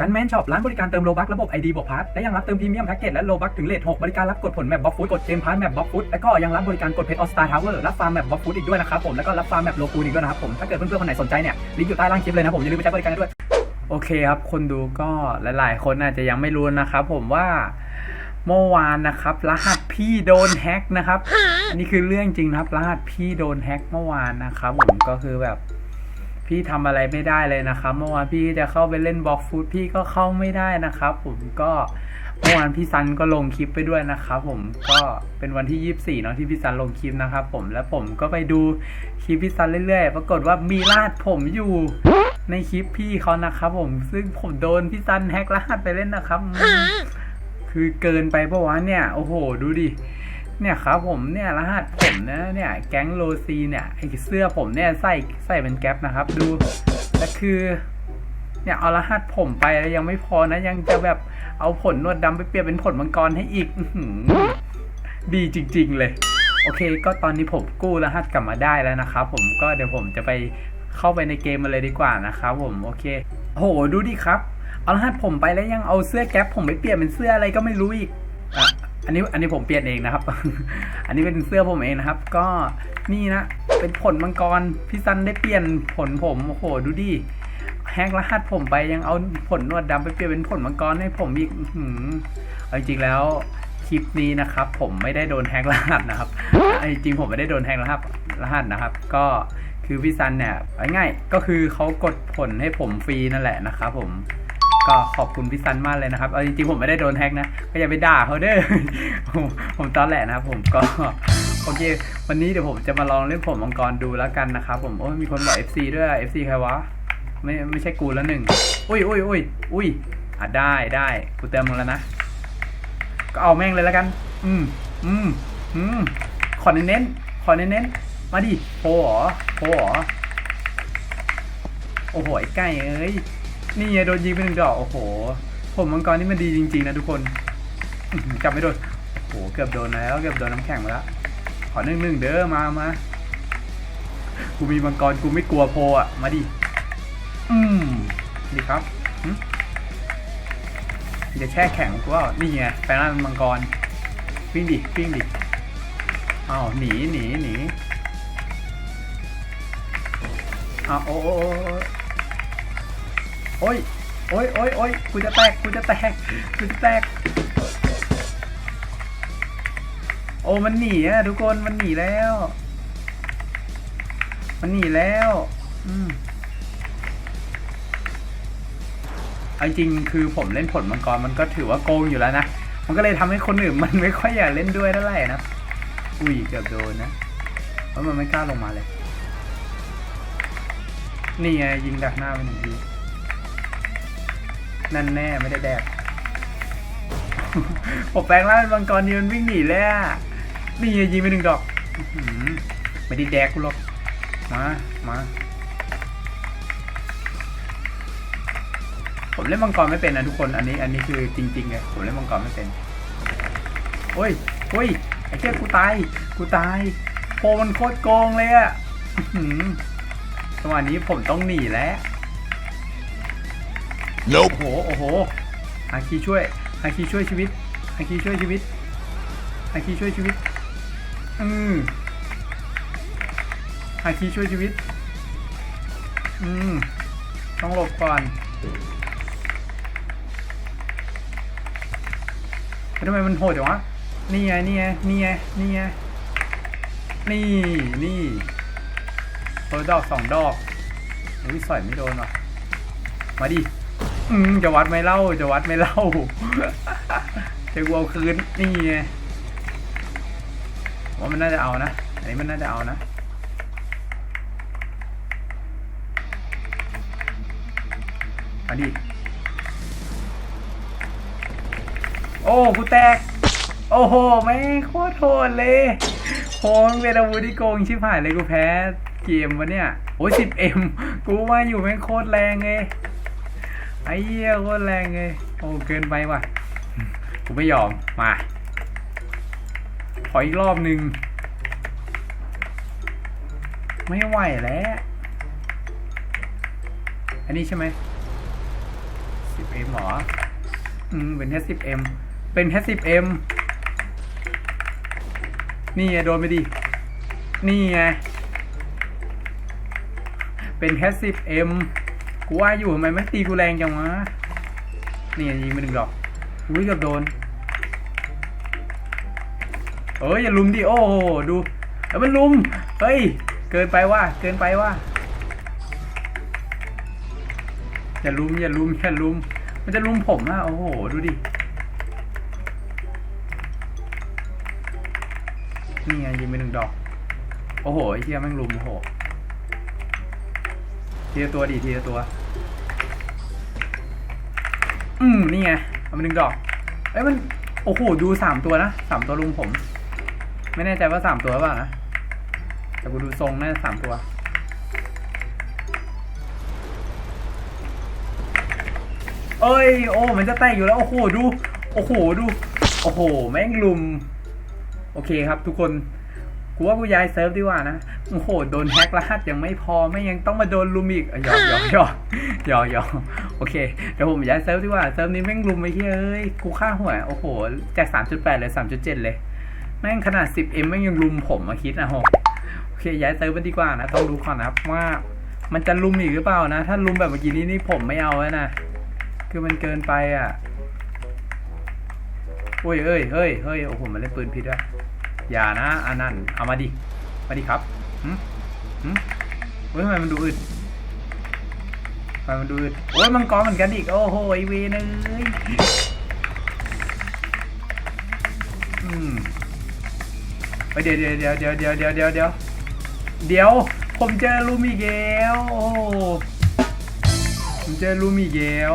กันแมนช็อปร้านบริการเติมโลบักระบบ ID บวกพาร์ทและยังรับเติมพรีเมียมแพ็กเกจและโลบักถึงเลท6บริการรับกดผลแมปบล็อกฟุตกดเกมพาร์ทแมปบล็อกฟุตและก็ยังรับบริการกดเพชรออสตาทาวเวอร์รับฟาร์มแมปบล็อกฟุตอีกด้วยนะครับผมแล้วก็รับฟาร์มแมปโลกูนอีกด้วยนะครับผมถ้าเกิดเพื่อนๆคนไหนสนใจเนี่ยลิงก์อยู่ใต้ล่างคลิปเลยนะผมอย่าลืมไปใช้บริการกันด้วยโอเคครับคนดูก็หลาย ๆ คนอาจจะยังไม่รู้นะครับผมว่าเมื่อวานนะครับ รหัสพี่โดนแฮ็กนะครับอันนี้คือเรื่องจริงนะครับรหัสพี่โดนแฮ็กเมื่อวานนะครับผมก็คือแบบ พี่ทำอะไรไม่ได้เลยนะครับ เมื่อวานพี่จะเข้าไปเล่นบล็อกฟุตพี่ก็เข้าไม่ได้นะครับ ผมก็เมื่อวานพี่ซันก็ลงคลิปไปด้วยนะครับผมก็เป็นวันที่ 24เนาะที่พี่ซันลงคลิปนะครับผมแล้วผมก็ไปดูคลิปพี่ซันเรื่อยๆ ปรากฏว่ามีรหัสผมอยู่ในคลิปพี่เขานะครับผมซึ่งผมโดนพี่ซันแฮกรหัสไปเล่นนะครับ คือเกินไปปะวะเนี่ย โอ้โห ดูดิ เนี่ยครับผมเนี่ยรหัสผมนะเนี่ยแก๊งโลซีเนี่ยไอเสื้อผมเนี่ยใส่ใส่เป็นแก๊ปนะครับ ดูแล้วคือเนี่ยเอารหัสผมไปแล้วยังไม่พอนะยังจะแบบเอาผลนวดดำไปเปลี่ยนเป็นผลมังกรให้อีกดีจริง ๆ เลย โอเค ก็ตอนนี้ผมกู้รหัสกลับมาได้แล้วนะครับผมก็เดี๋ยวผมจะไปเข้าไปในเกมมาเลยดีกว่านะครับผมโอเคโหดูดิครับ เอารหัสผมไปแล้วยังเอาเสื้อแก๊ปผมไปเปลี่ยนเป็นเสื้ออะไรก็ไม่รู้อีก อันนี้อันนี้ผมเปลี่ยนเองนะครับ อันนี้เป็นเสื้อผมเองนะครับ ก็นี่นะ เป็นผลมังกร พี่ซันได้เปลี่ยนผลผม โอ้โห ดูดิ แฮกรหัสผมไปยังเอาผลนวดดำไปเปลี่ยนเป็นผลมังกรให้ผมอีกอื้อหือเอาจริงแล้วคลิปนี้นะครับ ผมไม่ได้โดนแฮกรหัสนะครับเอาจริงผมไม่ได้โดนแฮกรหัสรหัสนะครับ ก็คือพี่ซันเนี่ยง่ายก็คือเขากดผลให้ผมฟรีนั่นแหละนะครับผม ก็ขอบคุณพี่ซันมากเลยนะครับ เอาจริงๆผมไม่ได้โดนแฮกนะ ก็อย่าไปด่าเขาเด้อ ผมตอนแหละนะครับผมก็โอเค วันนี้เดี๋ยวผมจะมาลองเล่นผมมังกรดูแล้วกันนะครับผมโอ้ยมีคนบอก FC ด้วย FC ใครวะ ไม่ไม่ใช่กูแล้วหนึ่งอุ้ยอุ้ยอุ้ยอุ้ยอะได้ได้กูเติมมึงแล้วนะ ก็เอาแม่งเลยแล้วกัน อืมอืมอืมขอเน้นๆขอเน้นๆมาดิโพเหรอโพเหรอโอ้โหไอ้ไก่เอ้ย นี่ไงโดนยิงไปหนึ่งดอกโอ้โห ผมมังกรนี่มันดีจริงๆนะทุกคนจับไม่โดนโอ้โหเกือบโดนแล้วเกือบโดนน้ำแข็งมาแล้วขอหนึ่งหนึ่งเด้อมามากูมีมังกรกูไม่กลัวโพอะมาดิอืมดีครับหึจะแช่แข็งกูว่านี่ไงแปลงร่างเป็นมังกรวิ่งดิวิ่งดิอ้าวหนีหนีหนีอ้าวโอ้ โอ้โอ้โอ้ยโอ้ยโอ้ยโอ้ยกูจะแตกกูจะแตกกูจะแตก โอ้มันหนีอะทุกคนมันหนีแล้ว มันหนีแล้วอืมเอาจริงคือผมเล่นผลมังกรมันก็ถือว่าโกงอยู่แล้วนะ มันก็เลยทำให้คนอื่นมันไม่ค่อยอยากเล่นด้วยเท่าไหร่นะ อุ้ยเกือบโดนนะเพราะมันไม่กล้าลงมาเลย นี่ไงยิงดักหน้าไปหนึ่งที นั่นแน่ไม่ได้แดกผมแปลงร่างเป็นมังกรนี่มันวิ่งหนีเลยอะนี่ยิงไปหนึ่งดอกไม่ได้แดกกูหรอกมามาผมเล่นมังกรไม่เป็นนะทุกคนอันนี้อันนี้คือจริงๆเลยผมเล่นมังกรไม่เป็นโอ้ยโอ้ยไอ้เจ้ากูตายกูตายโพมันโคตรโกงเลยอะอื้อหือจังหวะนี้ผมต้องหนีแล้ว โอ้โห โอ้โหฮาคีช่วยฮาคีช่วยชีวิตฮาคีช่วยชีวิตฮาคีช่วยชีวิต อืมฮาคีช่วยชีวิต อืม ต้องหลบก่อนทำไมมันโหดจังวะ นี่ไง นี่ไง นี่ไง นี่ไง นี่ นี่เปิดดอกสองดอกอุ้ยสอยไม่โดนว่ะ มาดิ อืมจะวัดไม่เล่าจะวัดไม่เล่าจะกูเอาคืนนี่ไงว่ามันน่าจะเอานะอันนี้มันน่าจะเอานะมาดิโอ้กูแตก โอ้โหแม่งโคตรโหดเลยโหงเป็นอาวุธที่โกงชิบหายเลยกูแพ้เกมวะเนี่ย โอ้ยสิบเอ็มกูว่าอยู่แม่งโคตรแรงเลย ไอ้เหี้ยโคตรแรงเลยโอ้เกินไปว่ะกูไม่ยอมมาขออีกรอบหนึ่งไม่ไหวแล้ว อันนี้ใช่ไหม 10m หรอ อืม เป็น H10m เป็น H10m นี่ไงโดนไปดิ นี่ไง เป็น H10m กูว่าอยู่ทำไมไม่ตีกูแรงจังวะนี่ยิงไปหนึ่งดอกอุ้ยเกือบโดนเอ้ยอย่าลุมดิโอ้ดูเอ้ยมันลุมเฮ้ยเกินไปว่าเกินไปว่าอย่าลุมอย่าลุมอย่าลุม มันจะลุมผมอะโอ้โหดูดินี่ไงยิงไปหนึ่งดอก โอ้โหไอ้เหี้ยแม่งลุมโอ้โหทีละตัวดิทีละตัว อืมนี่ไงเอาไปหนึ่งดอกเอ้ยมันโอ้โหดูสามตัวนะสามตัวลุมผม ไม่แน่ใจว่าสามตัวหรือเปล่านะแต่กูดูทรงน่าจะสามตัวเอ้ยโอ้มันจะแตกอยู่แล้ว โอ้โหดู โอ้โหดู โอ้โห แม่งลุม โอเคครับทุกคน กูว่ากูย้ายเซิร์ฟดีกว่านะ โอ้โห โดนแฮกรหัสยังไม่พอ ไม่ยังต้องมาโดนลุมอีกอะหยอกหยอกหยอกหยอกหยอกโอเค เดี๋ยวผมย้ายเซิร์ฟดีกว่า เซิร์ฟนี้แม่งลุมไปเฮ้ย กูฆ่าหัวโอ้โห จาก 3.8 เลย 3.7 เลย แม่งขนาด 10m แม่งยังลุมผมมาคิดนะโหโอเค ย้ายเซิร์ฟไปดีกว่านะ ต้องดูก่อนนะครับว่า มันจะลุมอีกหรือเปล่านะ ถ้าลุมแบบเมื่อกี้นี้นี่ผมไม่เอาแล้วนะ คือมันเกินไปอะโอ้ยเอ้ยเฮ้ยเฮ้ย โอ้โห มันเล่นปืนพิษด้วย อย่านะอันนั้นเอามาดิมาดิครับหืมหืมเฮ้ยทำไมมันดูอึดทำไมมันดูอึดโอ้ยมังกรเหมือนกันอีกโอ้โหไอเวนเอ้ยอืมเดี๋ยวเดี๋ยวเดี๋ยวเดี๋ยวเดี๋ยวเดี๋ยวเดี๋ยวเดี๋ยวเดี๋ยว ผมเจอลูมิเกลโอ้ผมเจอลูมิเกล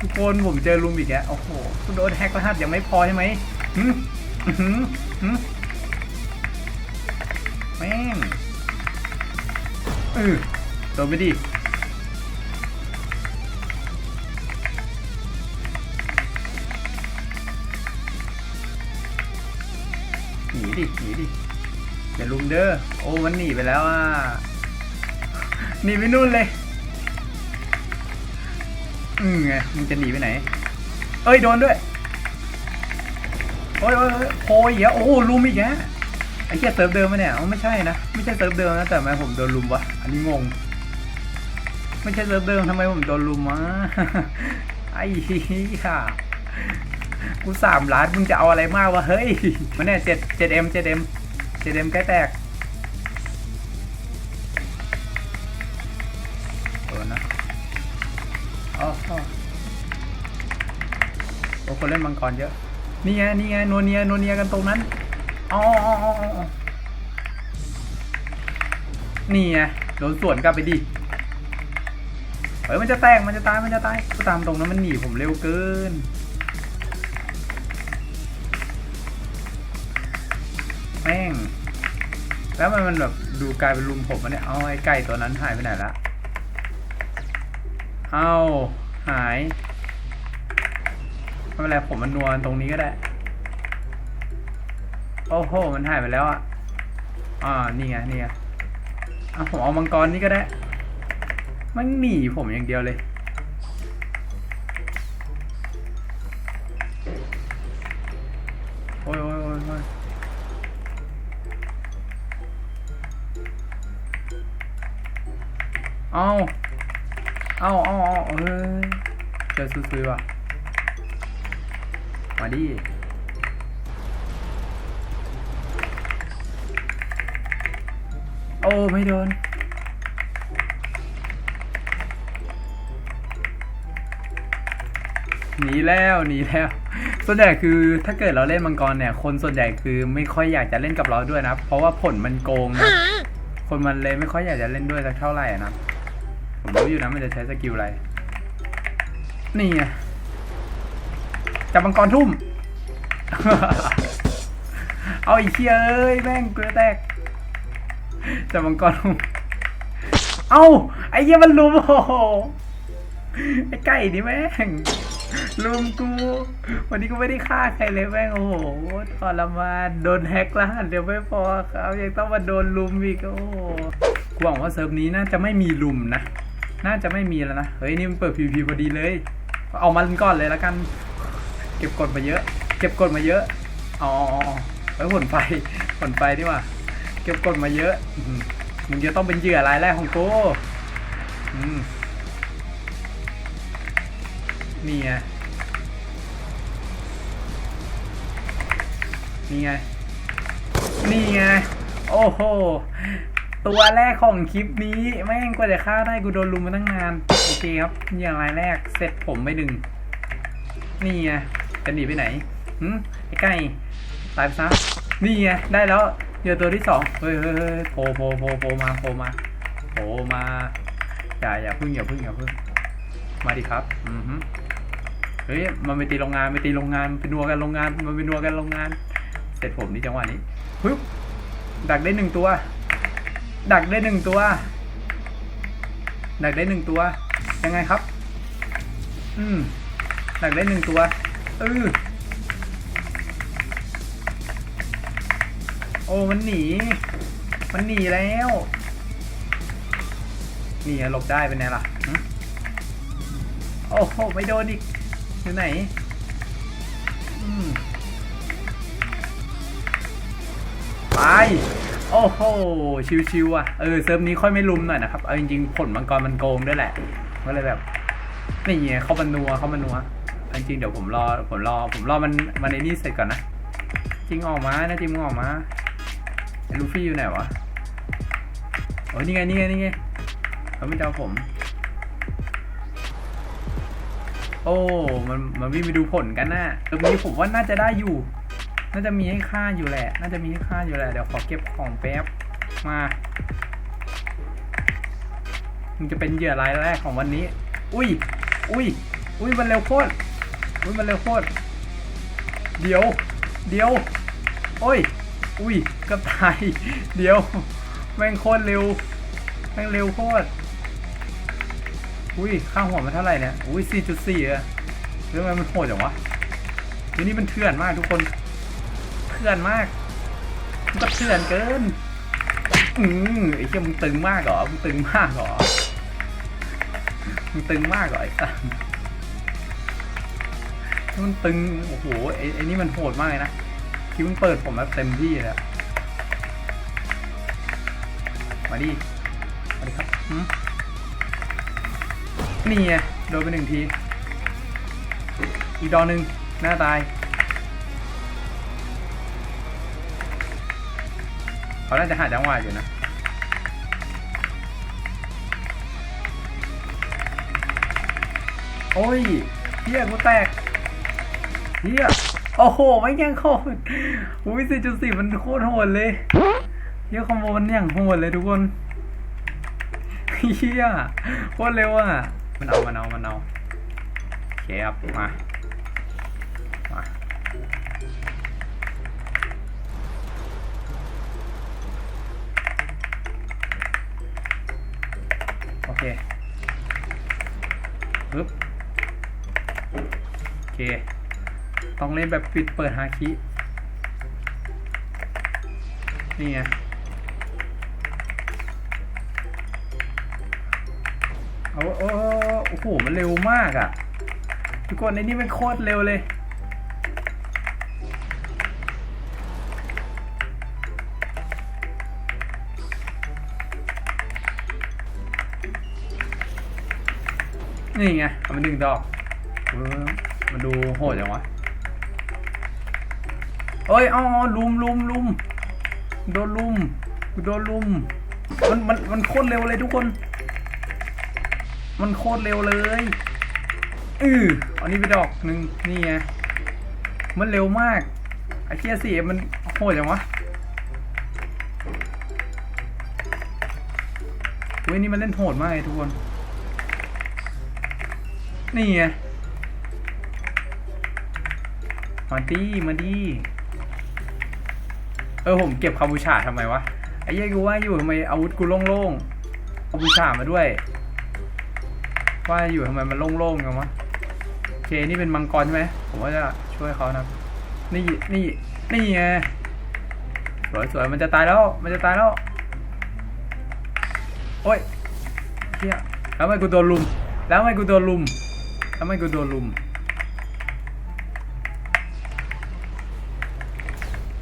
ทุกคนผมเจอลุมอีกแล้วโอ้โหโดนแฮกรหัสยังไม่พอใช่ไหมหืม อือหืมหืมแม่งเออโดนไปดิหนีดิหนีดิอย่าลุมเด้อโอ้มันหนีไปแล้วอะหนีไปนู่นเลยอืมไงมึงจะหนีไปไหน เอ้ยโดนด้วย โอ้ยโอ้ยโอ้ยโพยอีกแล้วโอ้โหลุมอีกแล้วไอ้เหี้ยเซิร์ฟเดิมมะเนี่ยไม่ใช่นะไม่ใช่เซิร์ฟเดิมนะแต่ทำไมผมโดนลุมวะอันนี้งง ไม่ใช่เซิร์ฟเดิมทำไมผมโดนลุมวะไอ้เหี้ยกูสามล้านมึงจะเอาอะไรมากวะเฮ้ยมันเนี่ยเจ็ดเจ็ดเอ็มเจ็ดเอ็มเจ็ดเอ็มใกล้แตกโดนนะอ๋อโอ้คนเล่นมังกรเยอะ นี่ไงนี่ไงนัวเนียนัวเนียกันตรงนั้นอ๋อนี่ไงโดนสวนกลับไปดิเฮ้ยมันจะแตกมันจะตายมันจะตายก็ตามตรงนั้นมันหนีผมเร็วเกินแม่งแล้วมันมันแบบดูกลายเป็นลุมผมอะเนี่ยเอาไอ้ไก่ตัวนั้นหายไปไหนละเอาหาย ไม่เป็นไรผมมันนวลตรงนี้ก็ได้ โอ้โห มันหายไปแล้วอะ อ่า นี่ไง นี่ไงอะผมเอามังกรนี่ก็ได้ มันหนีผมอย่างเดียวเลยโอ้ยโอ้ยโอ้ยโอ้ยเอาเอาเอาเอาเอ้ยเจอซุยๆว่ะ มาดิโอ้ไม่โดนหนีแล้วหนีแล้ว ส่วนใหญ่คือถ้าเกิดเราเล่นมังกรเนี่ย คนส่วนใหญ่คือไม่ค่อยอยากจะเล่นกับเราด้วยนะ เพราะว่าผลมันโกงนะคนมันเลยไม่ค่อยอยากจะเล่นด้วยสักเท่าไหร่อะนะผมรู้อยู่นะมันจะใช้สกิลอะไรนี่ไง จับมังกรทุ่ม เอาอีกเชียเอ้ยแม่งเกลือแตกจับมังกรทุ่ม เอาไอ้เหี้ยมันลุมโอ้โหไอ้ไก่นี่แม่งลุมกู วันนี้กูไม่ได้ฆ่าใครเลยแม่งโอ้โหทรมานโดนแฮกแล้วเดี๋ยวไม่พอครับยังต้องมาโดนลุมอีกโอ้โหกูหวังว่าเซิร์ฟนี้น่าจะไม่มีลุมนะ น่าจะไม่มีแล้วนะ เฮ้ยนี่มันเปิด PVP พอดีเลย เอามันก่อนเลยแล้วกัน ก็บกดมาเยอะ เก็บกดมาเยอะ อ๋อไว้ผลไฟผลไฟดีกว่า เก็บกดมาเยอะอื้อหือมึงจะต้องเป็นเหยื่อรายแรกของกูนี่ไง นี่ไง นี่ไง โอ้โห ตัวแรกของคลิปนี้ แม่งกว่าจะฆ่าได้กูโดนลุมมาตั้งนาน โอเคครับ อย่างไรแรกเสร็จผมไปหนึ่งนี่ไง จะหนีไปไหนหืมไอ้ไก่ตายไปซะนี่ไงได้แล้วเหยื่อตัวที่สองเฮ้ยเฮ้ยเฮ้ยโผล่โผล่โผล่โผล่มาโผล่มาโผล่มาอย่าอย่าพึ่งอย่าพึ่งอย่าพึ่งมาดิครับอือฮึเฮ้ยมันไปตีโรงงานไปตีโรงงานไปนัวกันโรงงานมันไปนัวกันโรงงาน เสร็จผมนี่จังหวะนี้ปึ๊บดักได้หนึ่งตัว ดักได้หนึ่งตัว ดักได้หนึ่งตัว ยังไงครับ อืมดักได้หนึ่งตัว เออโอ้มันหนี มันหนีแล้วนี่หลบได้เป็นไงล่ะโอ้โหไม่โดนอีกอยู่ไหนไปโอ้โหชิวๆอะเออเซิร์ฟนี้ค่อยไม่ลุมหน่อยนะครับ เอาจริงๆผลมังกรมันโกงด้วยแหละก็เลยแบบนี่ไงเขามานัวเขามานัว จริงเดี๋ยวผมรอผมรอผมรอมันมันในนี่เสร็จก่อนนะจริงออกมานะจริงมึงออกมาไอ้ลูฟี่อยู่ไหนวะโอ้ยนี่ไงนี่ไงนี่ไงเขาไม่เจ้าผม โอ้มันมันวิ่งไปดูผลกันนะตรงนี้ผมว่าน่าจะได้อยู่ น่าจะมีให้ค่าอยู่แหละ น่าจะมีให้ค่าอยู่แหละเดี๋ยวขอเก็บของแป๊บมามันจะเป็นเหยื่อรายแรกของวันนี้ อุ้ย อุ้ย อุ้ยมันเร็วโคตร อุ้ยมันเร็วโคตร เดี๋ยว เดี๋ยว โอ้ย อุ้ยเก็ตาย เดี๋ยว แม่งโคตรเร็ว แม่งเร็วโคตร อุ้ยค่าหัวมันเท่าไหร่เนี่ย อุ้ย 4.4อะเรื่องอะไรมันโหดจังวะเดี๋ยวนี้มันเถื่อนมากทุกคน เถื่อนมาก มันก็เถื่อนเกิน อืมไอ้เหี้ยมึงตึงมากเหรอ มึงตึงมากเหรอ มึงตึงมากเหรอไอ้สัส มันตึง โอ้โห ไอ้ไอ้นี่มันโหดมากเลยนะ คิดมันเปิดผมแบบเต็มที่เลยมาดิ มาดิครับนี่ไง โดนไปหนึ่งที อีกดอกหนึ่งหน้าตาย เขาน่าจะหาจังหวะอยู่นะโอ้ยเฮียกูแตก เฮียโอ้โห ไม่ย่งโคตรอุ้ยสี่จุดสี่มันโคตรโหดเลยเฮียคอมโบมันอย่างโหดเลยทุกคนเฮียโคตรเร็วอะ มันเอา มันเอา มันเอาโอเคครับ มา มา โอเคปึ๊บโอเค ต้องเล่นแบบปิดเปิดฮาคิ นี่ไงเอาโอ้โอ้โห มันเร็วมากอะ่ะ ทุกคนในนี่มันโคตรเร็วเลย นี่ไงเอามาดึงดอก มันดูโหดจังวะ เอ้ยอาเอลุมลุมลุมโดนลุมโดนลุม มันมันมันโคตรเร็วเลยทุกคน มันโคตรเร็วเลยอืออันนี้ไปดอกหนึ่งนี่ไงมันเร็วมากไอ้เคียสี่มันโหดจังวะเว้ยนี่มันเล่นโหดมากเลยทุกคน นี่ไงมาดีมาดี เออผมเก็บคาบูชาทำไมวะไอ้เหี้ยกูว่าอยู่ทำไมอาวุธกูโล่งๆคาบูชามาด้วย ว่าอยู่ทำไมมันโล่งๆกันวะโอเคนี่เป็นมังกรใช่ไหมผมว่าจะช่วยเขานะนี่นี่นี่ไงสวยสวยมันจะตายแล้ว มันจะตายแล้ว โอ้ยเฮียแล้วทำไมกูโดนลุม แล้วทำไมกูโดนลุม แล้วทำไมกูโดนลุม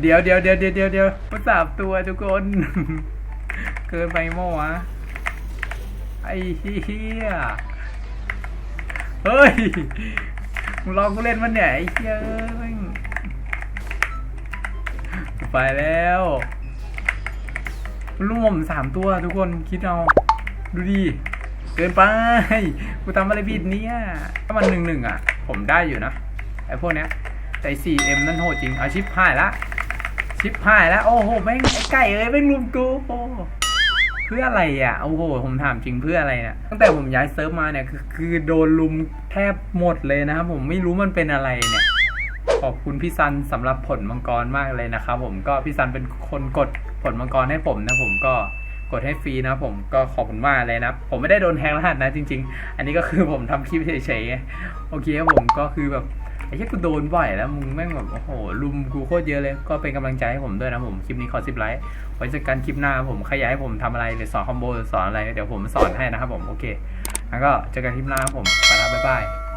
เดี๋ยวเดี๋ยวเดี๋ยวเดี๋ยวเดี๋ยวเดี๋ยวมาสามตัวทุกคน เกินไปมั้วะไอ้เหี้ยเฮ้ยมึงรอกูเล่นมันเนี่ยไอ้เหี้ยม่งไปแล้วลุมผมสามตัวทุกคนคิดเอาดูดิเกินไปกูทำอะไรผิดเนี่ยถ้ามันหนึ่งหนึ่งอะ ผมได้อยู่นะไอ้พวกเนี้ยแต่ 4M นั่นโหดจริงอาชิปหายละ ชิปหายแล้ว โอ้โหแม่งไอ้ไก่เอ้ยแม่งลุมกูโอ้เพื่ออะไรอะโอ้โหผมถามจริงเพื่ออะไรเนี่ยตั้งแต่ผมย้ายเซิร์ฟมาเนี่ยคือคือโดนลุมแทบหมดเลยนะครับผมไม่รู้มันเป็นอะไรเนี่ยขอบคุณพี่ซันสำหรับผลมังกรมากเลยนะครับผมก็พี่ซันเป็นคนกดผลมังกรให้ผมนะผมก็กดให้ฟรีนะผมก็ขอบคุณมากเลยนะผมไม่ได้โดนแฮงรหัสนะจริง ๆ อันนี้ก็คือผมทำคลิปเฉยๆโอเคครับผมก็คือแบบ ไอ้แค่กูโดนบ่อยแล้วมึงแม่งแบบโอ้โหลุมกูโคตรเยอะเลย ก็เป็นกำลังใจให้ผมด้วยนะผมคลิปนี้ขอสิบไลค์ไว้เจอกันคลิปหน้าผมใครอยากให้ผมทำอะไรหรือสอนคอมโบสอนอะไรเดี๋ยวผมสอนให้นะครับผมโอเคแล้วก็เจอกันคลิปหน้าครับผมไปแล้วบ๊ายบาย